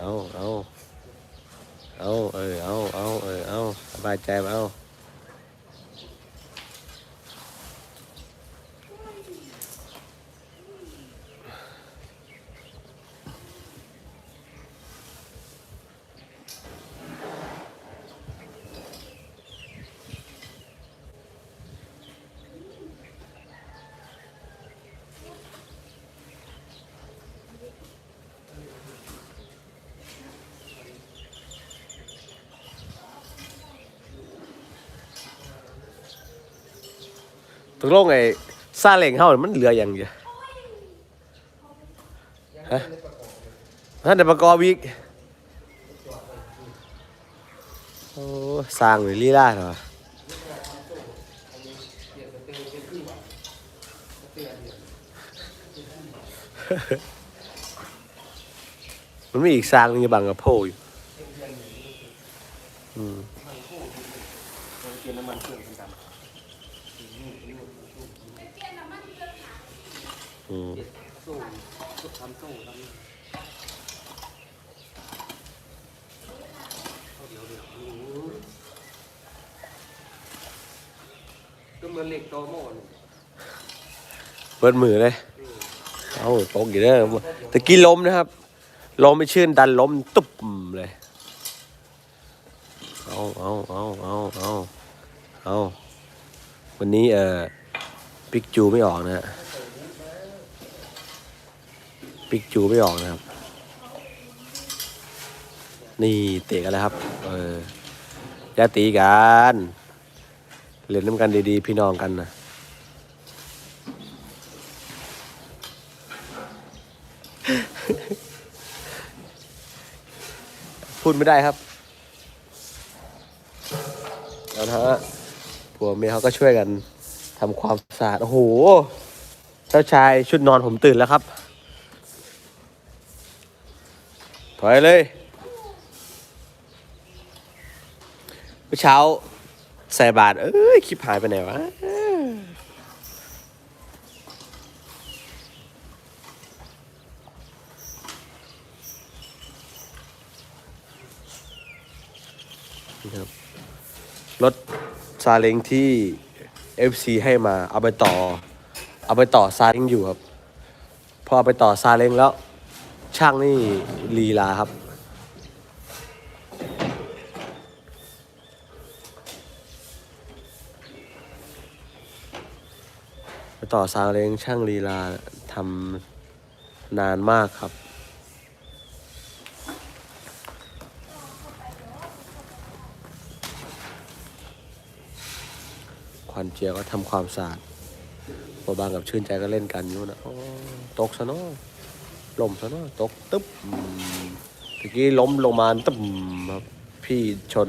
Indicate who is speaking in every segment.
Speaker 1: เอาเอาเอาเออเอาเอาเออเอาสบายใจเอา ตกลงไอ้ซาเล้งเฮามันเหลืออย่างเดียวฮะท่านได้ประกอบอีกโอ้สร้างหรือลีลาเหรอมันมีอีกสร้างนึงอยู่บางกระโพอยู่อืม
Speaker 2: เปลี่ยนน้ำมันเครื่อง นด
Speaker 1: อืมำ
Speaker 2: สู้ทำสู้ทำเดี๋ยวเดี๋ยวก็เหมือนเหล็กโตโม่นี่
Speaker 1: เปิดมือเลยเอาตกอยู่เด้อตะกี้ล้มนะครับล้มไม่ชื่นดันล้มตุ๊บเลยเอาเอาเอาเอาเอาเอาวันนี้เอ่อปิกจูไม่ออกนะฮะ ปิกจูไม่ออกนะครับ นี่เตะกันแล้วครับ เออย่าตีกันเล่นน้ำกันดีๆ พี่น้องกันนะพูดไม่ได้ครับแล้วนะฮะผัวเมียเขาก็ช่วยกันทำความสะอาด โอ้โห เจ้าชายชุดนอนผมตื่นแล้วครับ ถอยเลยเมื่อเช้าใส่บาทเอ้ยคลิปหายไปไหนวะครับรถซาเล้งที่ FC ให้มาเอาไปต่อ เอาไปต่อซาเล้งอยู่ครับ พอเอาไปต่อซาเล้งแล้ว ช่างนี่ลีลาครับไปต่อซาเล้งช่างลีลาทำนานมากครับควันเจียก็ทำความสะอาดพอบางกับชื่นใจก็เล่นกันอยู่นะโอ้ตกซะเนาะ ลมซะเนาะตกตึ๊บอืมตะกี้ล้มลงมาตึ๊บครับพี่ชน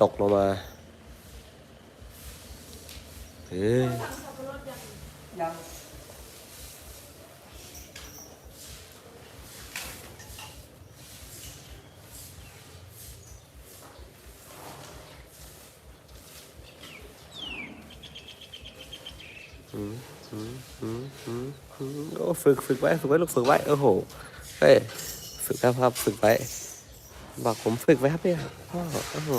Speaker 1: ตกลงมาเอ้ยอืม โอ้ฝึกฝึกไว้ฝึกไว้ลูกฝึกไว้โอ้โหเฮ้ยฝึกครับครับฝึกไว้ บอกผมฝึกไว้ครับเนี่ยพ่อโอ้โห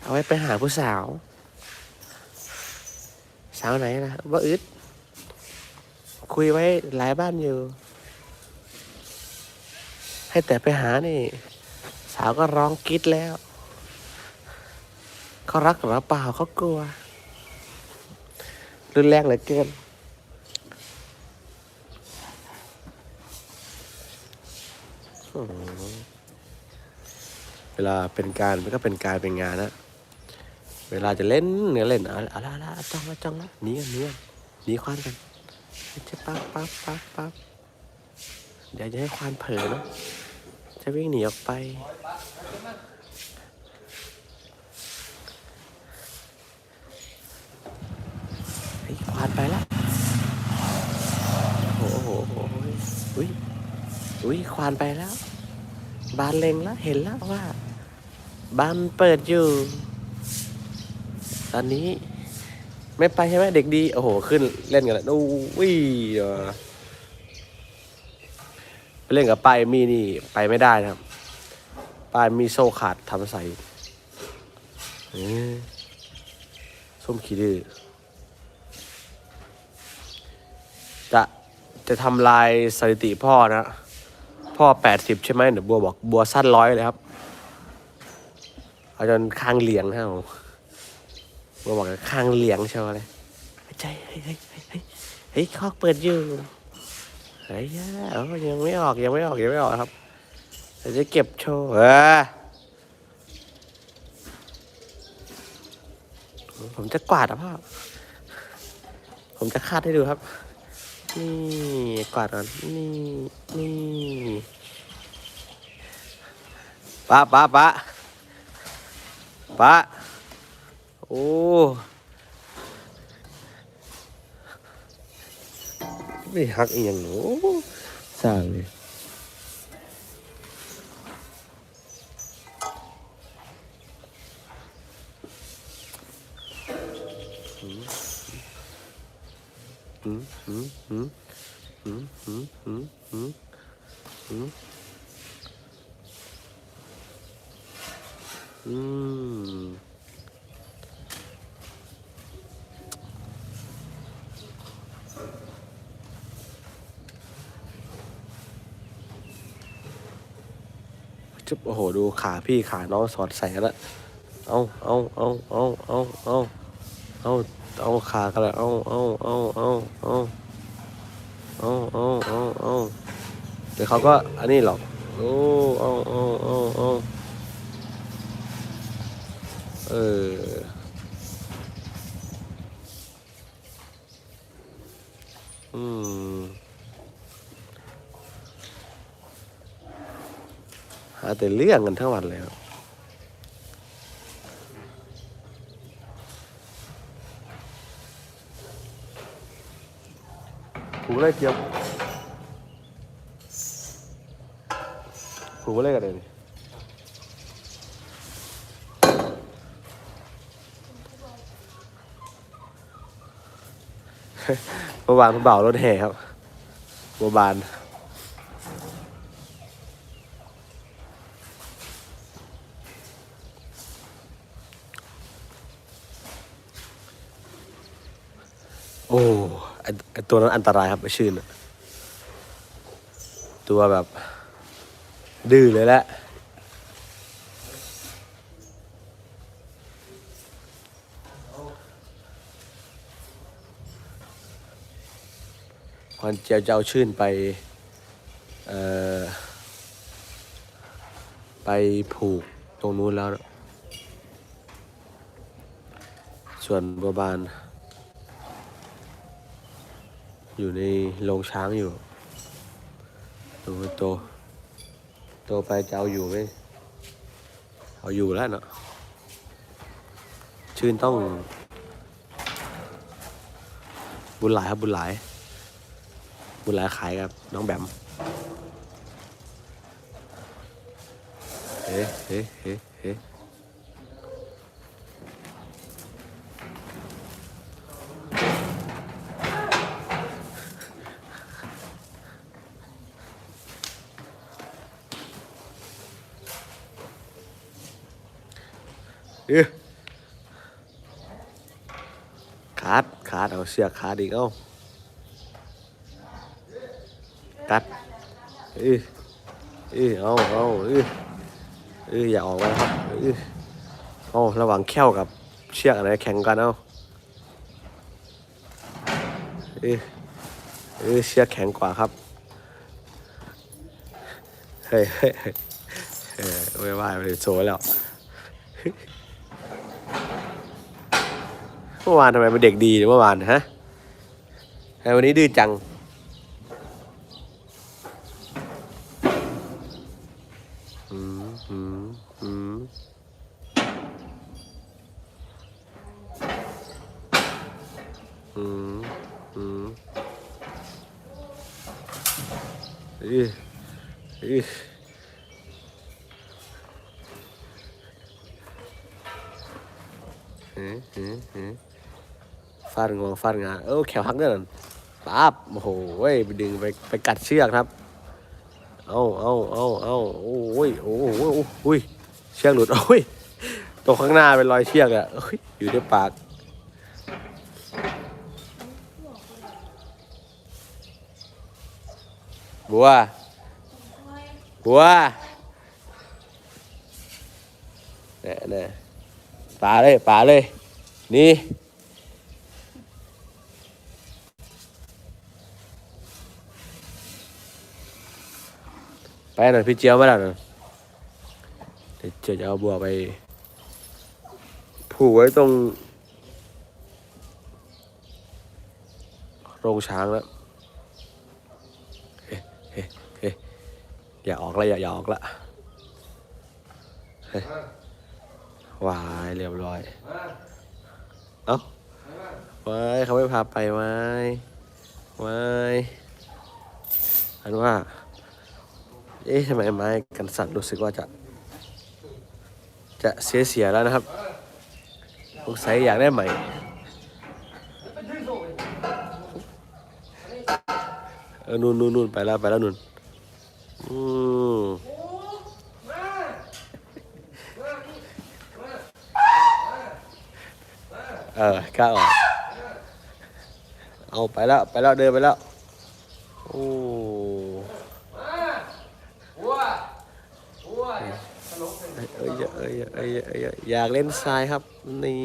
Speaker 1: เอาไว้ไปหาผู้สาว สาวไหนนะว่าอึดคุยไว้หลายบ้านอยู่ ให้แต่ไปหานี่ สาวก็ร้องกรีดแล้ว เขารักหรือเปล่าเขากลัว รุนแรงเหลือเกินเวลาเป็นการมันก็เป็นการเป็นงานนะ เวลาจะเล่นเนี่ยเล่นเอาเอาละเอาละจ้องละจ้องละหนีกันหนีกันหนีควานกันจะปั๊บปั๊บปั๊บปั๊บเดี๋ยวจะให้ควานเผลอนะจะวิ่งหนีออกไป ไอ้ยควานไปแล้วโอ้โหโอ้โหอุ้ยอุ้ยควานไปแล้ว บานเล็งแล้วเห็นแล้วว่า บานเปิดอยู่ ตอนนี้ไม่ไปใช่ไหมเด็กดี โอ้โห ขึ้นเล่นกันแล้วดูวิ่ไปเล่นกับป้าเอมี่นี่ไปไม่ได้นะครับป้าเอมี่โซ่ขาดทำใส่ส้มขี้ดื้อจะ จะทำลายสถิติพ่อนะ พ่อแปดสิบใช่ไหมเดี๋ยวบัวบอกบัวสั้นร้อยเลยครับ เอาจนข้างเหลียงนะผมบัวบอกว่าข้างเหลียงเชียวเลยใจเฮ้ยเฮ้ยเฮ้ยเฮ้ยเฮ้ยคอกเปิดอยู่เฮ้ยยังไม่ออกยังไม่ออกยังไม่ออกครับเดี๋ยวจะเก็บโชว์เออผมจะกวาดอะพ่อ ผมจะคาดให้ดูครับ นี่กวาดก่อนนี่นี่ป้าป้าป้าป้าโอ้ไม่ฮักอีกอย่างหนูสร้างเลยอืมอืมอืม อืมอืมอืมอืมอืมอืมจุบโอ้โห ดูขาพี่ขาน้องสอดใส่กันละเอาเอาเอาเอาเอาเอาเอาเอาขากันละเอาเอาเอาเอาเอา เอาเอาเอาเอาเดี๋ยวเขาก็อันนี้หรอกโอ้เอาเอาเอาเอาเอออืมหาแต่เรื่องกันทั้งวันเลยครับ ผูกอะไรเกี่ยวผูกอะไรกันเลยเมื่อวานผู้บ่าวรถแห่ครับบัวบาน โอ้ไอ้ไอ ตัวนั้นอันตรายครับไอชื่นตัวแบบ ดื้อเลยแหละควันเจียวจะเอาชื่นไปไปผูกตรงนู้นแล้ว ส่วนบัวบาน อยู่ในโรงช้างอยู่ดูโต โตไปจะเอาอยู่ไหมเอาอยู่แล้วเนาะชื่นต้อง บุญหลายครับบุญหลาย บุญหลายขายครับ น้องแบมเฮ้เฮ้เฮ้เฮ้ เอ้ยขาดขาดเอาเสียขาดอีกเอ้ากัดเออเออเอาเอาเออเอออย่าออกมาครับเออเอาระหว่างแข้วกับเชือกอะไรแข่งกันเอาเออเออเชือกแข็งกว่าครับเฮ้ยเฮ้ยเฮ้ยเออไม่ว่าไปโซ่แล้ว เมื่อวานทำไมเป็นเด็กดีเมื่อวานฮะทำไมวันนี้ดื้อจัง อืมอืมอืมอืมอืมอีอีเฮ้เฮ้เฮ้ ฟาดงวงฟาดงาเออแขวหักด้วยนั่นป๊าบโอ้โหเว้ยไปดึงไปไปกัดเชือกครับ เอาเอาเอาเอาโอ้ยโอ้โหโอ้หุยเชือกหลุดโอ้ยตรงข้างหน้าเป็นรอยเชือกอะอยู่ในปากบัวบัวเนี่ยเนี่ยป่าเลยป่าเลย นี่ ไปหน่อยพี่เจียวมาแล้วน่อยเดี๋ยวเจียวจะเอาบัวไป ผูกไว้ตรง โรงช้างแล้วเฮ้เฮ้เฮ้อย่าออกละอย่าอย่าออกละเฮ้วายเรียบร้อย เอ้าไว้เขาไม่พาไปไว้ไว้อันว่า เอ๊ะทำไมไม้กันสั่นรู้สึกว่าจะ จะเสียเสียแล้วนะครับสงสัยอยากได้ใหม่เออนู่นนู่นนู่นไปแล้วไปแล้วนู่นอืมเออกล้าออกเอาไปแล้ว ไปแล้วเดินไปแล้ว โอ้
Speaker 2: วัววัวตลก เล
Speaker 1: ยเอ้ยเอ้ยเอ้ยอยากเล่นทรายครับ นี่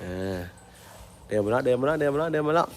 Speaker 1: เออเดินมาแล้วเดินมาแล้วเดินมาแล้วเดินมาแล้ว